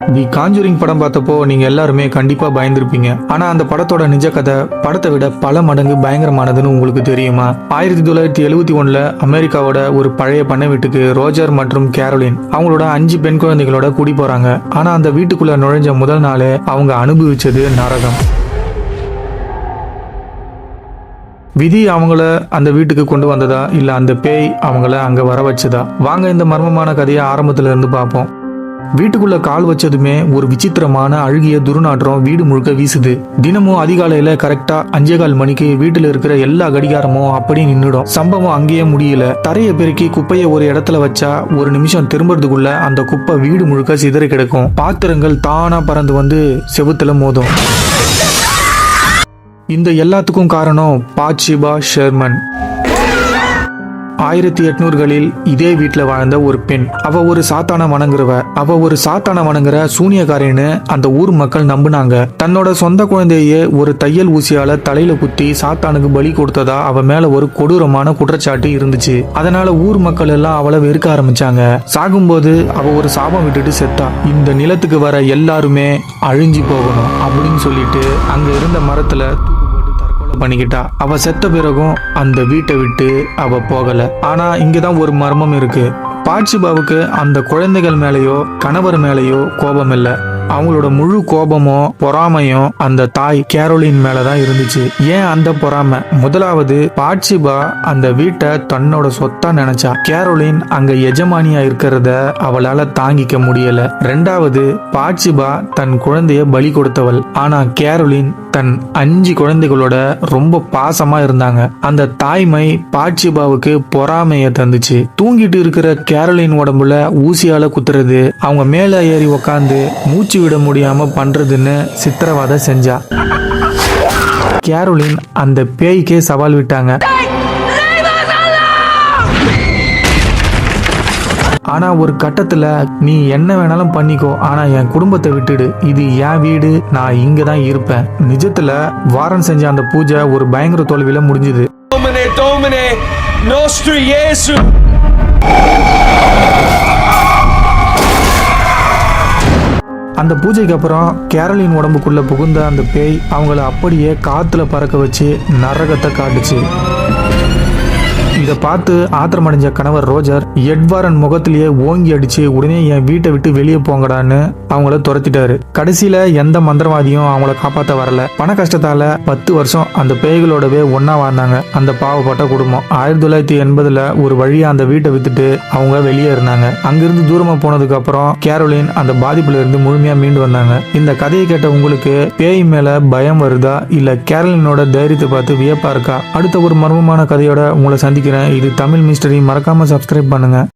தி Conjuring படம் பார்த்தப்போ நீங்க எல்லாருமே கண்டிப்பா பயந்திருப்பீங்க. ஆனா அந்த படத்தோட நிஜ கதை படத்தை விட பல மடங்கு பயங்கரமானதுன்னு உங்களுக்கு தெரியுமா? ஆயிரத்தி தொள்ளாயிரத்தி எழுவத்தி ஒண்ணுல அமெரிக்காவோட ஒரு பழைய பண்ணை வீட்டுக்கு ரோஜர் மற்றும் கேரோலின் அவங்களோட அஞ்சு பெண் குழந்தைகளோட கூடி போறாங்க. ஆனா அந்த வீட்டுக்குள்ள நுழைஞ்ச முதல் நாளே அவங்க அனுபவிச்சது நரகம். விதி அவங்கள அந்த வீட்டுக்கு கொண்டு வந்ததா? இல்ல அந்த பேய் அவங்கள அங்க வர வச்சதா வாங்க இந்த மர்மமான கதையை ஆரம்பத்துல இருந்து பார்ப்போம். வீட்டுக்குள்ள கால் வச்சதுமே ஒரு விசித்திரமான அழுகிய துர்நாற்றம் வீடு முழுக்க வீசுது. தினமும் அதிகாலையில கரெக்டா அஞ்சே கால் மணிக்கு வீட்டுல இருக்கிற எல்லா கடிகாரமும் அப்படி நின்றுடும் சம்பவம் அங்கேயே முடியல. தரையை பெருக்கி குப்பையை ஒரு இடத்துல வச்சா ஒரு நிமிஷம் திரும்புறதுக்குள்ள அந்த குப்பை வீடு முழுக்க சிதறி கிடக்கும். பாத்திரங்கள் தானா பறந்து வந்து செவுத்துல மோதும். இந்த எல்லாத்துக்கும் காரணம் பாச்சிபா ஷெர்மன். ஆயிரத்தி எட்நூறுகளில் இதே வீட்டில் வாழ்ந்த ஒரு பெண். அவ ஒரு சாத்தான வணங்குறவ. அவ ஒரு சாத்தான வணங்குற சூனியக்காரின்னு அந்த ஊர் மக்கள் நம்புனாங்க. தன்னோட சொந்த குழந்தையே ஒரு தையல் ஊசியால தலையில குத்தி சாத்தானுக்கு பலி கொடுத்ததா அவ மேல ஒரு கொடூரமான குற்றச்சாட்டு இருந்துச்சு. அதனால ஊர் மக்கள் எல்லாம் அவளை வெறுக்க ஆரம்பிச்சாங்க. சாகும்போது அவ ஒரு சாபம் விட்டுட்டு செத்தா. இந்த நிலத்துக்கு வர எல்லாருமே அழிஞ்சு போகணும் அப்படின்னு சொல்லிட்டு அங்க இருந்த மரத்துல பண்ணிக்கிட்டா. அவ செத்த பிறகும் அந்த வீட்டை விட்டு அவ போகல. ஆனா இங்கதான் ஒரு மர்மம் இருக்கு. பாட்சிபாவுக்கு அந்த குழந்தைகள் மேலேயோ கணவர் மேலேயோ கோபம் இல்லை. அவங்களோட முழு கோபமும் பொறாமையும் அந்த தாய் கேரோலின் மேலதான் இருந்துச்சு. ஏன் அந்த பொறாமை? முதலாவது பாட்சிபா அந்த வீட்டை தன்னோட சொத்தா நினைச்சா. கேரோலின் அங்க எஜமானியா இருக்கிறத அவளால தாங்கிக்க முடியல. ரெண்டாவது பாட்சிபா தன் குழந்தைய பலி கொடுத்தவள். ஆனா கேரோலின் தன் அஞ்சு குழந்தைகளோட ரொம்ப பாசமா இருந்தாங்க. அந்த தாய்மை பாட்சிபாவுக்கு பொறாமைய தந்துச்சு. தூங்கிட்டு இருக்கிற கேரளின் உடம்புல ஊசியால குத்துறது அவங்க மேல ஏறி உக்காந்து மூச்சு விட முடியாம பண்றதுன்னு சித்திரவதை செஞ்சா. கேரோலின் அந்த பேய்க்கே சவால் விட்டாங்க. ஆனா ஒரு கட்டத்துல நீ என்ன வேணாலும் பண்ணிக்கோ. ஆனா என் குடும்பத்தை விட்டுடு. இது என் வீடு. நான் இங்க தான் இருப்பேன். நிஜத்துல வாரன் செஞ்ச அந்த பூஜை ஒரு பயங்கர தோல்வியில முடிஞ்சுது. அந்த பூஜைக்கு அப்புறம் கேரளின் உடம்புக்குள்ள புகுந்த அந்த பேய் அவங்கள அப்படியே காத்துல பறக்க வச்சு நரகத்தை காட்டுச்சு. இதை பார்த்து ஆத்திரமடைஞ்ச கணவர் ரோஜர் எட்வாரன் முகத்திலேயே ஓங்கி அடிச்சு உடனே என் வீட்டை விட்டு வெளியே போங்கடான்னு அவங்கள துரத்திட்டாரு. கடைசியில எந்த மந்திரவாதியும் அவங்கள காப்பாத்த வரல. பண கஷ்டத்தால பத்து வருஷம் அந்த பேய்களோடவே ஒன்னா வாழ்ந்தாங்க. அந்த பாவப்பட்ட குடும்பம். ஆயிரத்தி தொள்ளாயிரத்தி எண்பதுல ஒரு வழியா அந்த வீட்டை வித்துட்டு அவங்க வெளியே இருந்தாங்க. அங்கிருந்து தூரமா போனதுக்கு அப்புறம் கேரோலின் அந்த பாதிப்புல இருந்து முழுமையா மீண்டு வந்தாங்க. இந்த கதையை கேட்ட உங்களுக்கு பேய் மேல பயம் வருதா? இல்ல கேரளினோட தைரியத்தை பார்த்து வியப்பா இருக்கா? அடுத்த ஒரு மர்மமான கதையோட உங்களை முடிக்கிறேன் இது தமிழ் மிஸ்டரி மறக்காம சப்ஸ்கிரைப் பண்ணுங்க.